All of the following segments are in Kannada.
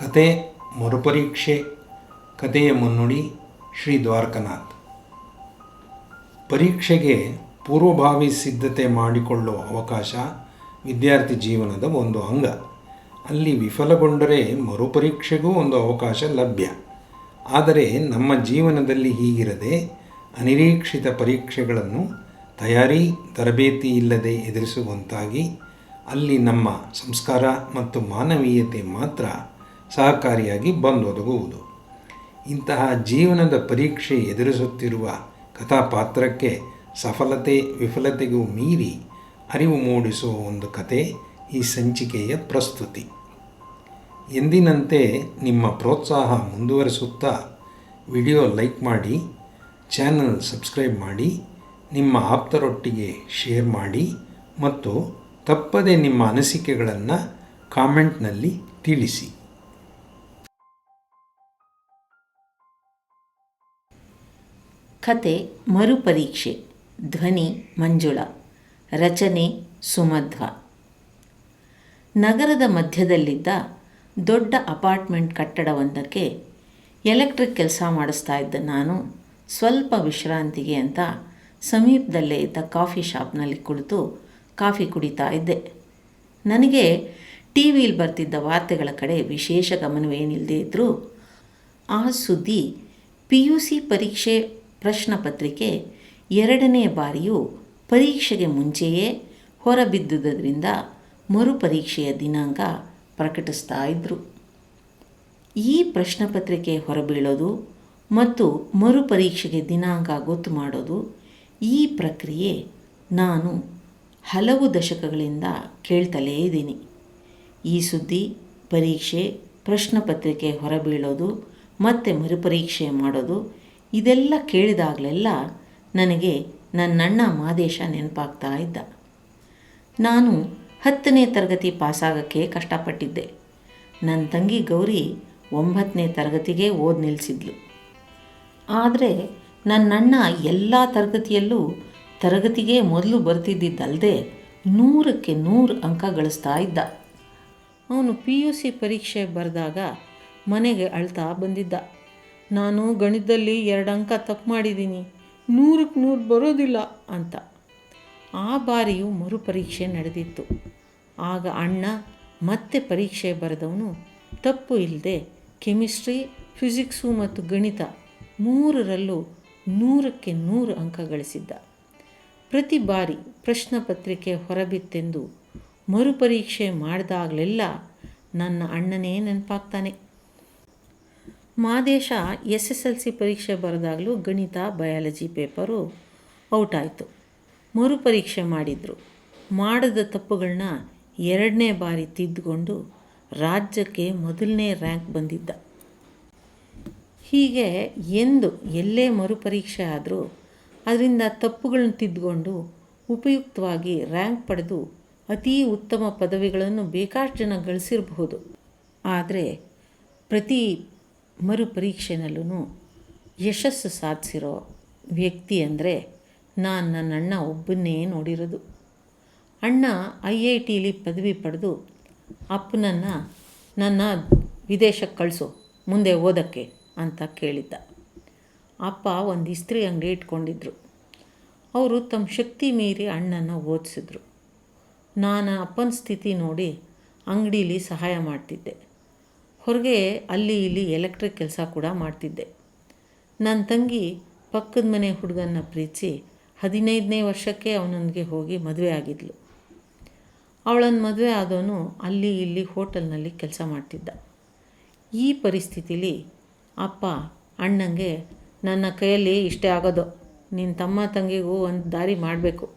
ಕತೆ ಮರುಪರೀಕ್ಷೆ ಕತೆಯ ಮುನ್ನುಡಿ ಶ್ರೀ ದ್ವಾರಕನಾಥ್. ಪರೀಕ್ಷೆಗೆ ಪೂರ್ವಭಾವಿ ಸಿದ್ಧತೆ ಮಾಡಿಕೊಳ್ಳುವ ಅವಕಾಶ ವಿದ್ಯಾರ್ಥಿ ಜೀವನದ ಒಂದು ಅಂಗ. ಅಲ್ಲಿ ವಿಫಲಗೊಂಡರೆ ಮರುಪರೀಕ್ಷೆಗೂ ಒಂದು ಅವಕಾಶ ಲಭ್ಯ. ಆದರೆ ನಮ್ಮ ಜೀವನದಲ್ಲಿ ಹೀಗಿರದೆ ಅನಿರೀಕ್ಷಿತ ಪರೀಕ್ಷೆಗಳನ್ನು ತಯಾರಿ, ತರಬೇತಿ ಇಲ್ಲದೆ ಎದುರಿಸುವಂತಾಗಿ ಅಲ್ಲಿ ನಮ್ಮ ಸಂಸ್ಕಾರ ಮತ್ತು ಮಾನವೀಯತೆ ಮಾತ್ರ ಸಹಕಾರಿಯಾಗಿ ಬಂದೊದಗುವುದು. ಇಂತಹ ಜೀವನದ ಪರೀಕ್ಷೆ ಎದುರಿಸುತ್ತಿರುವ ಕಥಾಪಾತ್ರಕ್ಕೆ ಸಫಲತೆ ವಿಫಲತೆಗೂ ಮೀರಿ ಅರಿವು ಮೂಡಿಸುವ ಒಂದು ಕತೆ ಈ ಸಂಚಿಕೆಯ ಪ್ರಸ್ತುತಿ. ಎಂದಿನಂತೆ ನಿಮ್ಮ ಪ್ರೋತ್ಸಾಹ ಮುಂದುವರಿಸುತ್ತಾ ವಿಡಿಯೋ ಲೈಕ್ ಮಾಡಿ, ಚಾನಲ್ ಸಬ್ಸ್ಕ್ರೈಬ್ ಮಾಡಿ, ನಿಮ್ಮ ಆಪ್ತರೊಟ್ಟಿಗೆ ಶೇರ್ ಮಾಡಿ ಮತ್ತು ತಪ್ಪದೆ ನಿಮ್ಮ ಅನಿಸಿಕೆಗಳನ್ನು ಕಾಮೆಂಟ್ನಲ್ಲಿ ತಿಳಿಸಿ. ಕತೆ ಮರುಪರೀಕ್ಷೆ, ಧ್ವನಿ ಮಂಜುಳ, ರಚನೆ ಸುಮಧ್ವ. ನಗರದ ಮಧ್ಯದಲ್ಲಿದ್ದ ದೊಡ್ಡ ಅಪಾರ್ಟ್ಮೆಂಟ್ ಕಟ್ಟಡವೊಂದಕ್ಕೆ ಎಲೆಕ್ಟ್ರಿಕ್ ಕೆಲಸ ಮಾಡಿಸ್ತಾ ಇದ್ದ ನಾನು ಸ್ವಲ್ಪ ವಿಶ್ರಾಂತಿಗೆ ಅಂತ ಸಮೀಪದಲ್ಲೇ ಇದ್ದ ಕಾಫಿ ಶಾಪ್ನಲ್ಲಿ ಕುಳಿತು ಕಾಫಿ ಕುಡಿತಾ ಇದ್ದೆ. ನನಗೆ ಟಿ ವಿಲಿ ಬರ್ತಿದ್ದ ವಾರ್ತೆಗಳ ಕಡೆ ವಿಶೇಷ ಗಮನವೇನಿಲ್ಲದೇ ಇದ್ದರೂ ಆ ಸುದ್ದಿ ಪಿ ಯು ಸಿ ಪರೀಕ್ಷೆ ಪ್ರಶ್ನ ಪತ್ರಿಕೆ ಎರಡನೇ ಬಾರಿಯೂ ಪರೀಕ್ಷೆಗೆ ಮುಂಚೆಯೇ ಹೊರಬಿದ್ದುದರಿಂದ ಮರುಪರೀಕ್ಷೆಯ ದಿನಾಂಕ ಪ್ರಕಟಿಸ್ತಾ ಇದ್ದರು ಈ ಪ್ರಶ್ನೆ ಪತ್ರಿಕೆ ಹೊರಬೀಳೋದು ಮತ್ತು ಮರುಪರೀಕ್ಷೆಗೆ ದಿನಾಂಕ ಗೊತ್ತು ಮಾಡೋದು ಈ ಪ್ರಕ್ರಿಯೆ ನಾನು ಹಲವು ದಶಕಗಳಿಂದ ಕೇಳ್ತಲೇ ಇದ್ದೀನಿ. ಈ ಸುದ್ದಿ ಪರೀಕ್ಷೆ ಪ್ರಶ್ನೆ ಪತ್ರಿಕೆ ಹೊರಬೀಳೋದು ಮತ್ತು ಮರುಪರೀಕ್ಷೆ ಮಾಡೋದು ಇದೆಲ್ಲ ಕೇಳಿದಾಗಲೆಲ್ಲ ನನಗೆ ನನ್ನಣ್ಣ ಮಾದೇಶ ನೆನಪಾಗ್ತಾ ಇದ್ದ. ನಾನು ಹತ್ತನೇ ತರಗತಿ ಪಾಸಾಗಕ್ಕೆ ಕಷ್ಟಪಟ್ಟಿದ್ದೆ. ನನ್ನ ತಂಗಿ ಗೌರಿ ಒಂಬತ್ತನೇ ತರಗತಿಗೆ ಓದಿ ನಿಲ್ಲಿಸಿದ್ಲು ಆದರೆ ನನ್ನಣ್ಣ ಎಲ್ಲ ತರಗತಿಯಲ್ಲೂ ತರಗತಿಗೆ ಮೊದಲು ಬರ್ತಿದ್ದಿದ್ದಲ್ಲದೆ ನೂರಕ್ಕೆ ನೂರು ಅಂಕ ಗಳಿಸ್ತಾ ಇದ್ದ. ಅವನು ಪಿ ಯು ಸಿ ಪರೀಕ್ಷೆ ಬರೆದಾಗ ಮನೆಗೆ ಅಳ್ತಾ ಬಂದಿದ್ದ. ನಾನು ಗಣಿತದಲ್ಲಿ ಎರಡು ಅಂಕ ತಪ್ಪು ಮಾಡಿದ್ದೀನಿ. ನೂರಕ್ಕೆ ನೂರು ಬರೋದಿಲ್ಲ ಅಂತ. ಆ ಬಾರಿಯೂ ಮರುಪರೀಕ್ಷೆ ನಡೆದಿತ್ತು. ಆಗ ಅಣ್ಣ ಮತ್ತೆ ಪರೀಕ್ಷೆ ಬರೆದವನು, ತಪ್ಪು ಇಲ್ಲದೆ ಕೆಮಿಸ್ಟ್ರಿ, ಫಿಸಿಕ್ಸು ಮತ್ತು ಗಣಿತ ಮೂರರಲ್ಲೂ ನೂರಕ್ಕೆ ನೂರು ಅಂಕ ಗಳಿಸಿದ್ದ. ಪ್ರತಿ ಬಾರಿ ಪ್ರಶ್ನೆ ಪತ್ರಿಕೆ ಹೊರಬಿತ್ತೆಂದು ಮರುಪರೀಕ್ಷೆ ಮಾಡಿದಾಗಲೆಲ್ಲ ನನ್ನ ಅಣ್ಣನೇ ನೆನಪಾಗ್ತಾನೆ. Madesha S S L C ಪರೀಕ್ಷೆ ಬರೆದಾಗಲೂ ಗಣಿತ, ಬಯಾಲಜಿ ಪೇಪರು ಔಟ್ ಆಯಿತು ಮರುಪರೀಕ್ಷೆ ಮಾಡಿದರು. ಮಾಡಿದ ತಪ್ಪುಗಳನ್ನ ಎರಡನೇ ಬಾರಿ ತಿದ್ದುಕೊಂಡು ರಾಜ್ಯಕ್ಕೆ ಮೊದಲನೇ ರ್ಯಾಂಕ್ ಬಂದಿದ್ದ. ಹೀಗೆ ಎಂದು ಎಲ್ಲೇ ಮರುಪರೀಕ್ಷೆ ಆದರೂ ಅದರಿಂದ ತಪ್ಪುಗಳನ್ನು ತಿದ್ದುಕೊಂಡು ಉಪಯುಕ್ತವಾಗಿ ರ್ಯಾಂಕ್ ಪಡೆದು ಅತೀ ಉತ್ತಮ ಪದವಿಗಳನ್ನು ಬೇಕಾಷ್ಟು ಜನ ಗಳಿಸಿರಬಹುದು. ಆದರೆ ಪ್ರತಿ ಮರುಪರೀಕ್ಷೆನಲ್ಲೂ ಯಶಸ್ಸು ಸಾಧಿಸಿರೋ ವ್ಯಕ್ತಿ ಅಂದರೆ ನಾನು ನನ್ನ ಅಣ್ಣ ಒಬ್ಬನ್ನೇ ನೋಡಿರೋದು. ಅಣ್ಣ ಐ ಐ ಟಿಲಿ ಪದವಿ ಪಡೆದು ಅಪ್ಪನನ್ನು ನನ್ನ ವಿದೇಶಕ್ಕೆ ಕಳಿಸು, ಮುಂದೆ ಓದೋಕ್ಕೆ ಅಂತ ಕೇಳಿದ್ದ. ಅಪ್ಪ ಒಂದು ಇಸ್ತ್ರಿ ಅಂಗಡಿ ಇಟ್ಕೊಂಡಿದ್ರು. ಅವರು ತಮ್ಮ ಶಕ್ತಿ ಮೀರಿ ಅಣ್ಣನ ಓದಿಸಿದ್ರು. ನಾನು ಅಪ್ಪನ ಸ್ಥಿತಿ ನೋಡಿ ಅಂಗಡೀಲಿ ಸಹಾಯ ಮಾಡ್ತಿದ್ದೆ. ಹೊರಗೆ ಅಲ್ಲಿ ಇಲ್ಲಿ ಎಲೆಕ್ಟ್ರಿಕ್ ಕೆಲಸ ಕೂಡ ಮಾಡ್ತಿದ್ದೆ. ನನ್ನ ತಂಗಿ ಪಕ್ಕದ ಮನೆ ಹುಡುಗನ ಪ್ರೀತಿಸಿ ಹದಿನೈದನೇ ವರ್ಷಕ್ಕೆ ಅವನೊಂದಿಗೆ ಹೋಗಿ ಮದುವೆ ಆಗಿದ್ಲು. ಅವಳನ್ನು ಮದುವೆ ಆದವನು ಅಲ್ಲಿ ಇಲ್ಲಿ ಹೋಟೆಲ್ನಲ್ಲಿ ಕೆಲಸ ಮಾಡ್ತಿದ್ದ. ಈ ಪರಿಸ್ಥಿತಿಲಿ ಅಪ್ಪ ಅಣ್ಣಂಗೆ ನನ್ನ ಕೈಯಲ್ಲಿ ಇಷ್ಟೇ ಆಗೋದು. ನಿನ್ನ ತಮ್ಮ ತಂಗಿಗೂ ಒಂದು ದಾರಿ ಮಾಡಬೇಕು.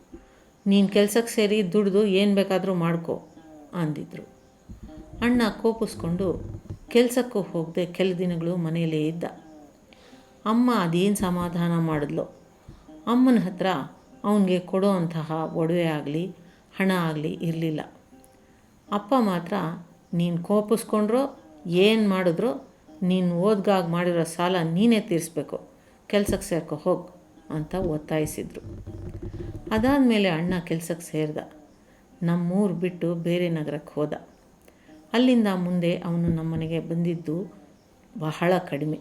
ನೀನು ಕೆಲಸಕ್ಕೆ ಸೇರಿ ದುಡಿದು ಏನು ಬೇಕಾದರೂ ಮಾಡ್ಕೋ ಅಂದಿದ್ರು. ಅಣ್ಣ ಕೋಪಿಸ್ಕೊಂಡು ಕೆಲಸಕ್ಕೂ ಹೋಗದೆ ಕೆಲ ದಿನಗಳು ಮನೆಯಲ್ಲೇ ಇದ್ದ. ಅಮ್ಮ ಅದೇನು ಸಮಾಧಾನ ಮಾಡಿದ್ಲು? ಅಮ್ಮನ ಹತ್ರ ಅವನಿಗೆ ಕೊಡೋ ಅಂತಹ ಒಡವೆ ಆಗಲಿ, ಹಣ ಆಗಲಿ ಇರಲಿಲ್ಲ. ಅಪ್ಪ ಮಾತ್ರ, ನೀನು ಕೋಪಿಸ್ಕೊಂಡ್ರೋ, ಏನು ಮಾಡಿದ್ರೋ, ನೀನು ಓದ್ಗಾಗಿ ಮಾಡಿರೋ ಸಾಲ ನೀನೇ ತೀರಿಸ್ಬೇಕು. ಕೆಲಸಕ್ಕೆ ಸೇರ್ಕೊ, ಹೋಗು ಅಂತ ಒತ್ತಾಯಿಸಿದ್ರು. ಅದಾದಮೇಲೆ ಅಣ್ಣ ಕೆಲಸಕ್ಕೆ ಸೇರಿದ. ನಮ್ಮೂರು ಬಿಟ್ಟು ಬೇರೆ ನಗರಕ್ಕೆ ಹೋದ. ಅಲ್ಲಿಂದ ಮುಂದೆ ಅವನು ನಮ್ಮನೆಗೆ ಬಂದಿದ್ದು ಬಹಳ ಕಡಿಮೆ.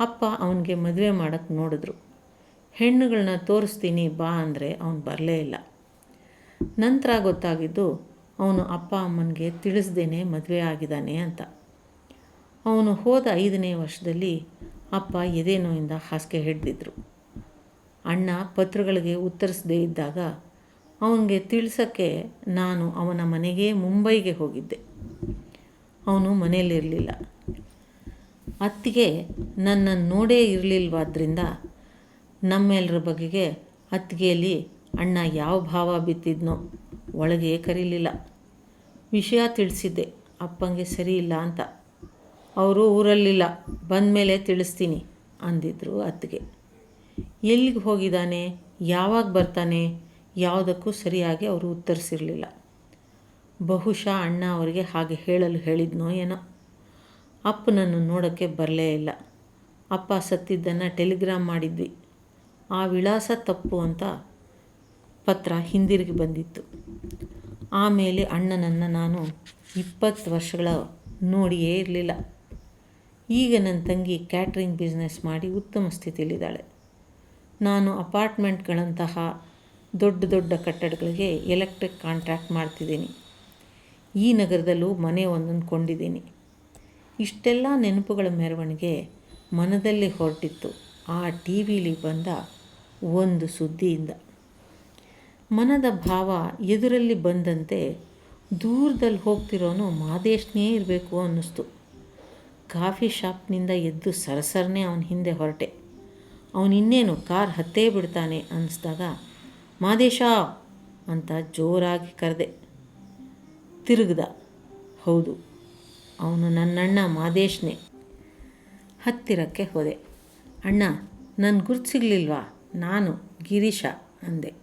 ಅಪ್ಪ ಅವನಿಗೆ ಮದುವೆ ಮಾಡೋಕ್ಕೆ ನೋಡಿದ್ರು. ಹೆಣ್ಣುಗಳನ್ನ ತೋರಿಸ್ತೀನಿ ಬಾ ಅಂದರೆ ಅವನು ಬರಲೇ ಇಲ್ಲ. ನಂತರ ಗೊತ್ತಾಗಿದ್ದು, ಅವನು ಅಪ್ಪ ಅಮ್ಮನಿಗೆ ತಿಳಿಸ್ದೇನೆ ಮದುವೆ ಆಗಿದ್ದಾನೆ ಅಂತ. ಅವನು ಹೋದ ಐದನೇ ವರ್ಷದಲ್ಲಿ ಅಪ್ಪ ಎದೆ ನೋಯಿಂದ ಹಾಸಿಗೆ ಹಿಡಿದಿದ್ರು. ಅಣ್ಣ ಪತ್ರಗಳಿಗೆ ಉತ್ತರಿಸದೇ ಇದ್ದಾಗ, ಅವನಿಗೆ ತಿಳಿಸೋಕ್ಕೆ ನಾನು ಅವನ ಮನೆಗೆ ಮುಂಬೈಗೆ ಹೋಗಿದ್ದೆ. ಅವನು ಮನೆಯಲ್ಲಿರಲಿಲ್ಲ ಅತ್ತಿಗೆ ನನ್ನನ್ನು ನೋಡೇ ಇರಲಿಲ್ವಾದ್ರಿಂದ ನಮ್ಮೆಲ್ಲರ ಬಗೆಗೆ ಅತ್ತಿಗೆಯಲ್ಲಿ ಅಣ್ಣ ಯಾವ ಭಾವ ಬಿತ್ತಿದ್ನೋ ಒಳಗೆ ಕರೀಲಿಲ್ಲ. ವಿಷಯ ತಿಳಿಸಿದ್ದೆ. ಅಪ್ಪಂಗೆ ಸರಿ ಇಲ್ಲ ಅಂತ. ಅವರು ಊರಲ್ಲಿಲ್ಲ. ಬಂದಮೇಲೆ ತಿಳಿಸ್ತೀನಿ ಅಂದಿದ್ರು ಅತ್ತಿಗೆ. ಎಲ್ಲಿಗೆ ಹೋಗಿದ್ದಾನೆ? ಯಾವಾಗ ಬರ್ತಾನೆ? ಯಾವುದಕ್ಕೂ ಸರಿಯಾಗಿ ಅವರು ಉತ್ತರಿಸಿರಲಿಲ್ಲ. ಬಹುಶಃ ಅಣ್ಣ ಅವರಿಗೆ ಹಾಗೆ ಹೇಳಲು ಹೇಳಿದ್ನೋ ಏನೋ. ಅಪ್ಪನನ್ನು ನೋಡೋಕ್ಕೆ ಬರಲೇ ಇಲ್ಲ. ಅಪ್ಪ ಸತ್ತಿದ್ದನ್ನು ಟೆಲಿಗ್ರಾಮ್ ಮಾಡಿದ್ವಿ. ಆ ವಿಳಾಸ ತಪ್ಪು ಅಂತ ಪತ್ರ ಹಿಂದಿರುಗಿ ಬಂದಿತ್ತು. ಆಮೇಲೆ ಅಣ್ಣನನ್ನು ನಾನು ಇಪ್ಪತ್ತು ವರ್ಷಗಳ ನೋಡಿಯೇ ಇರಲಿಲ್ಲ. ಈಗ ನನ್ನ ತಂಗಿ ಕ್ಯಾಟ್ರಿಂಗ್ ಬಿಸ್ನೆಸ್ ಮಾಡಿ ಉತ್ತಮ ಸ್ಥಿತಿಯಲ್ಲಿದ್ದಾಳೆ. ನಾನು ಅಪಾರ್ಟ್ಮೆಂಟ್ಗಳಂತಹ ದೊಡ್ಡ ದೊಡ್ಡ ಕಟ್ಟಡಗಳಿಗೆ ಎಲೆಕ್ಟ್ರಿಕ್ ಕಾಂಟ್ರಾಕ್ಟ್ ಮಾಡ್ತಿದ್ದೀನಿ. ಈ ನಗರದಲ್ಲೂ ಮನೆ ಒಂದನ್ನು ಕೊಂಡಿದ್ದೀನಿ. ಇಷ್ಟೆಲ್ಲ ನೆನಪುಗಳ ಮೆರವಣಿಗೆ ಮನದಲ್ಲಿ ಹೊರಟಿತ್ತು. ಆ ಟಿ ವಿಲಿ ಬಂದ ಒಂದು ಸುದ್ದಿಯಿಂದ. ಮನದ ಭಾವ ಎದುರಲ್ಲಿ ಬಂದಂತೆ ದೂರದಲ್ಲಿ ಹೋಗ್ತಿರೋನು ಮಾದೇಶ್ನೇ ಇರಬೇಕು ಅನ್ನಿಸ್ತು. ಕಾಫಿ ಶಾಪ್ನಿಂದ ಎದ್ದು ಸರಸರನೆ ಅವನ ಹಿಂದೆ ಹೊರಟೆ. ಅವನಿನ್ನೇನು ಕಾರ್ ಹತ್ತೇ ಬಿಡ್ತಾನೆ ಅನ್ನಿಸ್ದಾಗ, ಮಾದೇಶ ಅಂತ ಜೋರಾಗಿ ಕರೆದೆ. ತಿರುಗ್ದ. ಹೌದು, ಅವನು ನನ್ನಣ್ಣ ಮಾದೇಶ್ನೇ. ಹತ್ತಿರಕ್ಕೆ ಹೋದೆ. ಅಣ್ಣ ನನ್ನ ಗುರ್ತು ಸಿಗಲಿಲ್ವಾ? ನಾನು ಗಿರೀಶ ಅಂದೆ.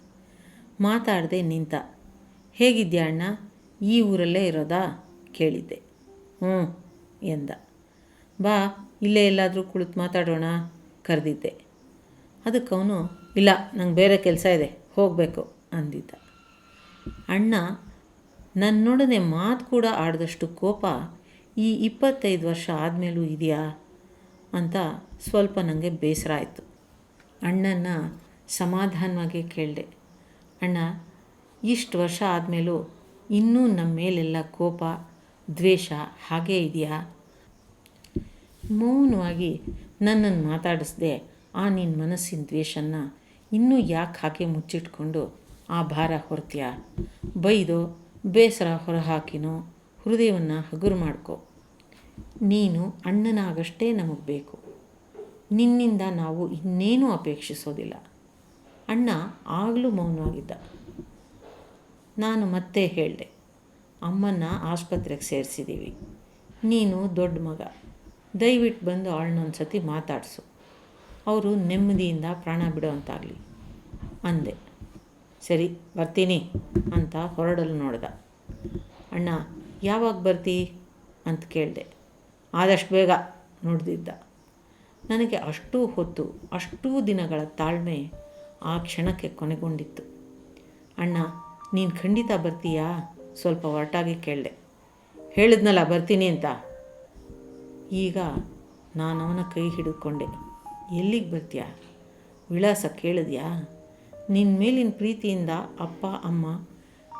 ಮಾತಾಡದೆ ನಿಂತ. ಹೇಗಿದ್ಯಾ ಅಣ್ಣ? ಈ ಊರಲ್ಲೇ ಇರೋದಾ? ಕೇಳಿದ್ದೆ. ಹ್ಞೂ ಎಂದ. ಬಾ, ಇಲ್ಲೇ ಎಲ್ಲಾದರೂ ಕುಳಿತು ಮಾತಾಡೋಣ ಕರೆದಿದ್ದೆ. ಅದಕ್ಕೆ ಅವನು, ಇಲ್ಲ, ನಂಗೆ ಬೇರೆ ಕೆಲಸ ಇದೆ, ಹೋಗಬೇಕು ಅಂದಿದ್ದ. ಅಣ್ಣ ನನ್ನೊಡನೆ ಮಾತು ಕೂಡ ಆಡದಷ್ಟು ಕೋಪ ಈ ಇಪ್ಪತ್ತೈದು ವರ್ಷ ಆದಮೇಲೂ ಇದೆಯಾ? ಅಂತ ಸ್ವಲ್ಪ ನನಗೆ ಬೇಸರ ಆಯಿತು. ಅಣ್ಣನ ಸಮಾಧಾನವಾಗಿ ಕೇಳಿದೆ. ಅಣ್ಣ, ಇಷ್ಟು ವರ್ಷ ಆದಮೇಲೂ ಇನ್ನೂ ನಮ್ಮ ಮೇಲೆಲ್ಲ ಕೋಪ, ದ್ವೇಷ ಹಾಗೇ ಇದೆಯಾ? ಮೌನವಾಗಿ ನನ್ನನ್ನು ಮಾತಾಡಿಸ್ದೆ ಆ ನಿನ್ನ ಮನಸ್ಸಿನ ದ್ವೇಷನ ಇನ್ನೂ ಯಾಕೆ ಹಾಗೆ ಮುಚ್ಚಿಟ್ಕೊಂಡು ಆ ಭಾರ ಹೊರ್ತೀಯ? ಬೈದೋ ಬೇಸರ ಹೊರಹಾಕಿನೋ, ಹೃದಯವನ್ನು ಹಗುರು ಮಾಡ್ಕೊ. ನೀನು ಅಣ್ಣನಾಗಷ್ಟೇ ನಮಗೆ ಬೇಕು. ನಿನ್ನಿಂದ ನಾವು ಇನ್ನೇನೂ ಅಪೇಕ್ಷಿಸೋದಿಲ್ಲ. ಅಣ್ಣ ಆಗಲೂ ಮೌನವಾಗಿದ್ದ. ನಾನು ಮತ್ತೆ ಹೇಳಿದೆ, ಅಮ್ಮನ್ನ ಆಸ್ಪತ್ರೆಗೆ ಸೇರಿಸಿದ್ದೀವಿ ನೀನು ದೊಡ್ಡ ಮಗ. ದಯವಿಟ್ಟು ಬಂದು ಅವಳನ್ನೊಂದು ಸತಿ ಮಾತಾಡಿಸು. ಅವರು ನೆಮ್ಮದಿಯಿಂದ ಪ್ರಾಣ ಬಿಡೋವಂತಾಗಲಿ ಅಂದೆ. ಸರಿ, ಬರ್ತೀನಿ ಅಂತ ಹೊರಡಲು ನೋಡ್ದ. ಅಣ್ಣ, ಯಾವಾಗ ಬರ್ತೀ? ಅಂತ ಕೇಳಿದೆ. ಆದಷ್ಟು ಬೇಗ ನುಡಿದಿದ್ದ. ನನಗೆ ಅಷ್ಟೂ ಹೊತ್ತು, ಅಷ್ಟೂ ದಿನಗಳ ತಾಳ್ಮೆ ಆ ಕ್ಷಣಕ್ಕೆ ಕೊನೆಗೊಂಡಿತ್ತು. ಅಣ್ಣ, ನೀನು ಖಂಡಿತ ಬರ್ತೀಯಾ? ಸ್ವಲ್ಪ ಹೊರಟಾಗಿ ಕೇಳಿದೆ. ಹೇಳಿದ್ನಲ್ಲ, ಬರ್ತೀನಿ ಅಂತ. ಈಗ ನಾನು ಅವನ ಕೈ ಹಿಡಿದುಕೊಂಡೆ ಎಲ್ಲಿಗೆ ಬರ್ತೀಯಾ? ವಿಳಾಸ ಕೇಳಿದ್ಯಾ? ನಿನ್ನ ಮೇಲಿನ ಪ್ರೀತಿಯಿಂದ ಅಪ್ಪ, ಅಮ್ಮ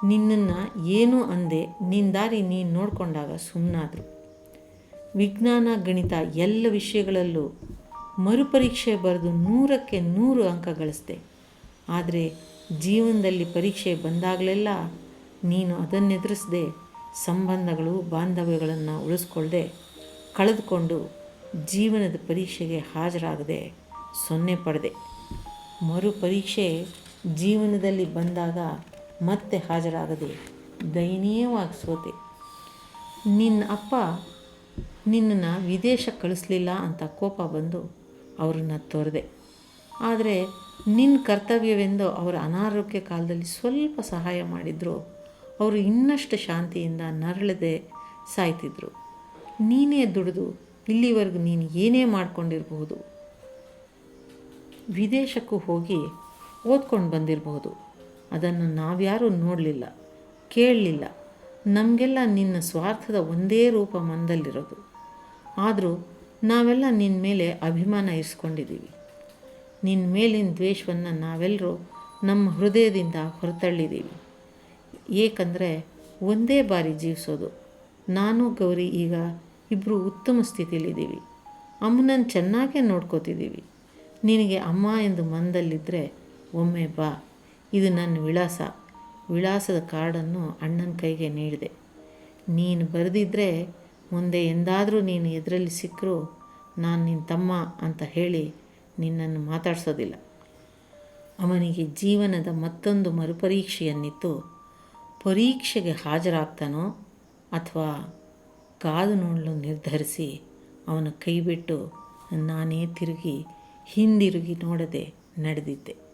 ನಿನ್ನನ್ನು ಏನೂ ಅಂದೆ ನಿನ್ನ ದಾರಿ ನೀನು ನೋಡಿಕೊಂಡಾಗ ಸುಮ್ಮನಾದರು ವಿಜ್ಞಾನ, ಗಣಿತ ಎಲ್ಲ ವಿಷಯಗಳಲ್ಲೂ ಮರುಪರೀಕ್ಷೆ ಬರೆದು ನೂರಕ್ಕೆ ನೂರು ಅಂಕ ಗಳಿಸ್ದೆ. ಆದರೆ ಜೀವನದಲ್ಲಿ ಪರೀಕ್ಷೆ ಬಂದಾಗಲೆಲ್ಲ ನೀನು ಅದನ್ನೆದುರಿಸದೆ, ಸಂಬಂಧಗಳು, ಬಾಂಧವ್ಯಗಳನ್ನು ಉಳಿಸ್ಕೊಳ್ಳದೆ ಕಳೆದುಕೊಂಡು ಜೀವನದ ಪರೀಕ್ಷೆಗೆ ಹಾಜರಾಗದೆ, ಸೊನ್ನೆ ಪಡೆದೆ. ಮರುಪರೀಕ್ಷೆ ಜೀವನದಲ್ಲಿ ಬಂದಾಗ ಮತ್ತೆ ಹಾಜರಾಗದೆ ದಯನೀಯವಾಗಿ ಸೋತೆ. ನಿನ್ನ ಅಪ್ಪ ನಿನ್ನನ್ನು ವಿದೇಶಕ್ಕೆ ಕಳಿಸ್ಲಿಲ್ಲ ಅಂತ ಕೋಪ ಬಂದು ಅವರನ್ನು ತೊರೆದೆ. ಆದರೆ ನಿನ್ನ ಕರ್ತವ್ಯವೆಂದು ಅವರ ಅನಾರೋಗ್ಯ ಕಾಲದಲ್ಲಿ ಸ್ವಲ್ಪ ಸಹಾಯ ಮಾಡಿದ್ರು. ಅವರು ಇನ್ನಷ್ಟು ಶಾಂತಿಯಿಂದ ನರಳದೆ ಸಾಯ್ತಿದ್ರು. ನೀನೇ ದುಡಿದು ಇಲ್ಲಿವರೆಗೂ ನೀನು ಏನೇ ಮಾಡ್ಕೊಂಡಿರಬಹುದು. ವಿದೇಶಕ್ಕೂ ಹೋಗಿ ಓದ್ಕೊಂಡು ಬಂದಿರಬಹುದು ಅದನ್ನು ನಾವ್ಯಾರೂ ನೋಡಲಿಲ್ಲ, ಕೇಳಲಿಲ್ಲ. ನಮಗೆಲ್ಲ ನಿನ್ನ ಸ್ವಾರ್ಥದ ಒಂದೇ ರೂಪ ಮಂದಲ್ಲಿರೋದು. ಆದರೂ ನಾವೆಲ್ಲ ನಿನ್ನ ಮೇಲೆ ಅಭಿಮಾನ ಇರಿಸ್ಕೊಂಡಿದ್ದೀವಿ ನಿನ್ನ ಮೇಲಿನ ದ್ವೇಷವನ್ನು ನಾವೆಲ್ಲರೂ ನಮ್ಮ ಹೃದಯದಿಂದ ಹೊರತಳ್ಳಿದ್ದೀವಿ ಏಕೆಂದರೆ ಒಂದೇ ಬಾರಿ ಜೀವಿಸೋದು. ನಾನು, ಗೌರಿ ಈಗ ಇಬ್ಬರು ಉತ್ತಮ ಸ್ಥಿತಿಯಲ್ಲಿದ್ದೀವಿ. ಅಮ್ಮನನ್ನು ಚೆನ್ನಾಗೇ ನೋಡ್ಕೋತಿದ್ದೀವಿ. ನಿನಗೆ ಅಮ್ಮ ಎಂದು ಮನದಲ್ಲಿದ್ದರೆ ಒಮ್ಮೆ ಬಾ. ಇದು ನನ್ನ ವಿಳಾಸ. ವಿಳಾಸದ ಕಾರ್ಡನ್ನು ಅಣ್ಣನ ಕೈಗೆ ನೀಡಿದೆ. ನೀನು ಬರೆದಿದ್ದರೆ ಮುಂದೆ ಎಂದಾದರೂ ನೀನು ಎದುರಲ್ಲಿ ಸಿಕ್ಕರೂ ನಾನು ನಿನ್ನ ತಮ್ಮ ಅಂತ ಹೇಳಿ ನಿನ್ನನ್ನು ಮಾತಾಡಿಸೋದಿಲ್ಲ. ಅವನಿಗೆ ಜೀವನದ ಮತ್ತೊಂದು ಮರುಪರೀಕ್ಷೆಯನ್ನಿತ್ತು. ಪರೀಕ್ಷೆಗೆ ಹಾಜರಾಗ್ತಾನೋ ಅಥವಾ ಕಾದು ನೋಡಲು ನಿರ್ಧರಿಸಿ ಅವನ ಕೈಬಿಟ್ಟು ನಾನೇ ತಿರುಗಿ ಹಿಂದಿರುಗಿ ನೋಡದೆ ನಡೆದಿದ್ದೆ.